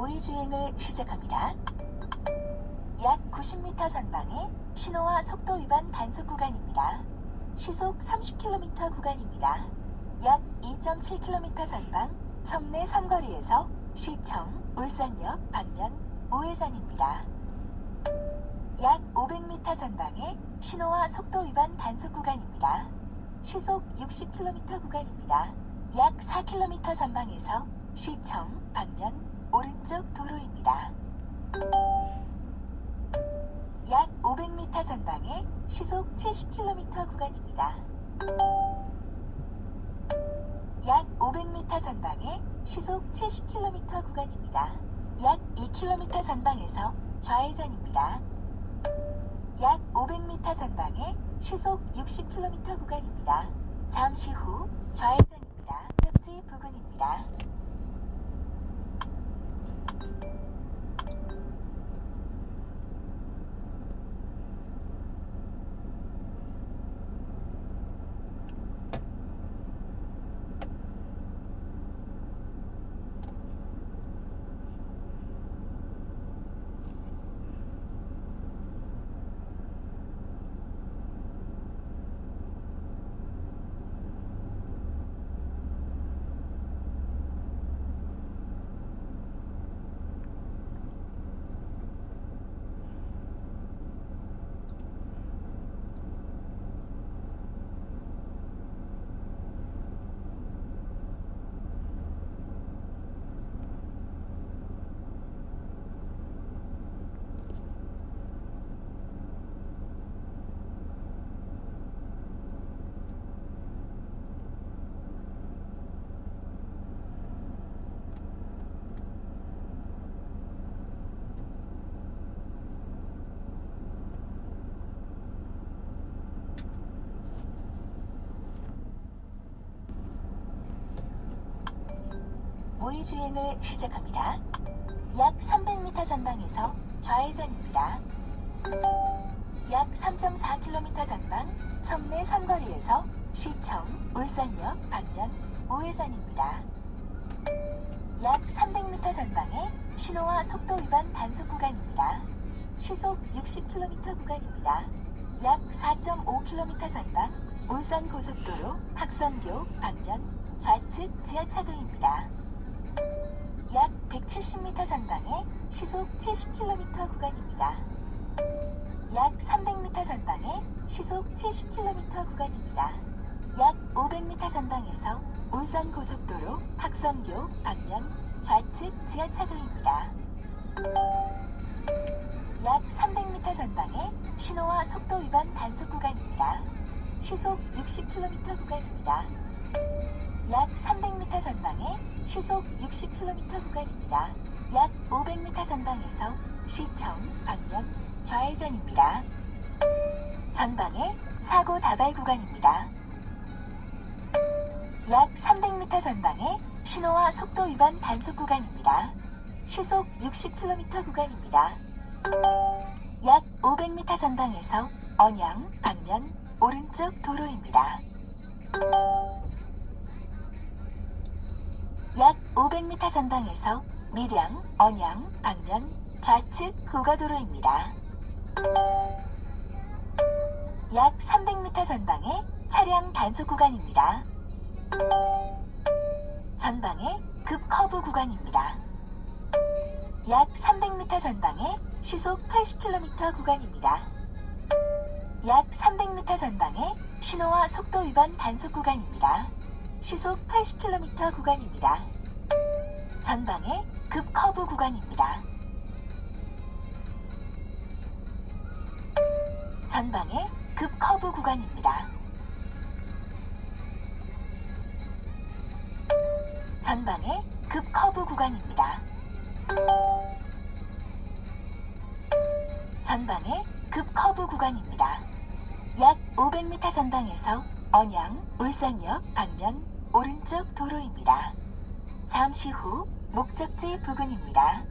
모의주행을 시작합니다. 약 90m 전방에 신호와 속도 위반 단속 구간입니다. 시속 30km 구간입니다. 약 2.7km 전방 섬내 삼거리에서 시청 울산역 방면 우회전입니다. 약 500m 전방에 신호와 속도 위반 단속 구간입니다. 시속 60km 구간입니다. 약 4km 전방에서 시청 방면 오른쪽 도로입니다. 약 500m 전방에 시속 70km 구간입니다. 약 500m 전방에 시속 70km 구간입니다. 약 2km 전방에서 좌회전입니다. 약 500m 전방에 시속 60km 구간입니다. 잠시 후 좌회전입니다. 목적지 부근입니다. 모의 주행을 시작합니다. 약 300m 전방에서 좌회전입니다. 약 3.4km 전방 섬내 삼거리에서 시청 울산역 방면 우회전입니다. 약 300m 전방에 신호와 속도 위반 단속 구간입니다. 시속 60km 구간입니다. 약 4.5km 전방 울산 고속도로 학선교 방면 좌측 지하차도입니다. 약 170m 전방에 시속 70km 구간입니다. 약 300m 전방에 시속 70km 구간입니다. 약 500m 전방에서 울산 고속도로 학성교 방면 좌측 지하차도입니다. 약 300m 전방에 신호와 속도 위반 단속 구간입니다. 시속 60km 구간입니다. 약 300m 전방에 시속 60km 구간입니다. 약 500m 전방에서 시청 방면 좌회전입니다. 전방에 사고 다발 구간입니다. 약 300m 전방에 신호와 속도 위반 단속 구간입니다. 시속 60km 구간입니다. 약 500m 전방에서 언양 방면 오른쪽 도로입니다. 500m 전방에서 밀양, 언양, 방면 좌측 고가도로입니다. 약 300m 전방에 차량 단속 구간입니다. 전방에 급 커브 구간입니다. 약 300m 전방에 시속 80km 구간입니다. 약 300m 전방에 신호와 속도 위반 단속 구간입니다. 시속 80km 구간입니다. 전방에 급 커브 구간입니다. 전방에 급 커브 구간입니다. 전방에 급 커브 구간입니다. 전방에 급 커브 구간입니다. 약 500m 전방에서 언양, 울산역 방면 오른쪽 도로입니다. 잠시 후 목적지 부근입니다.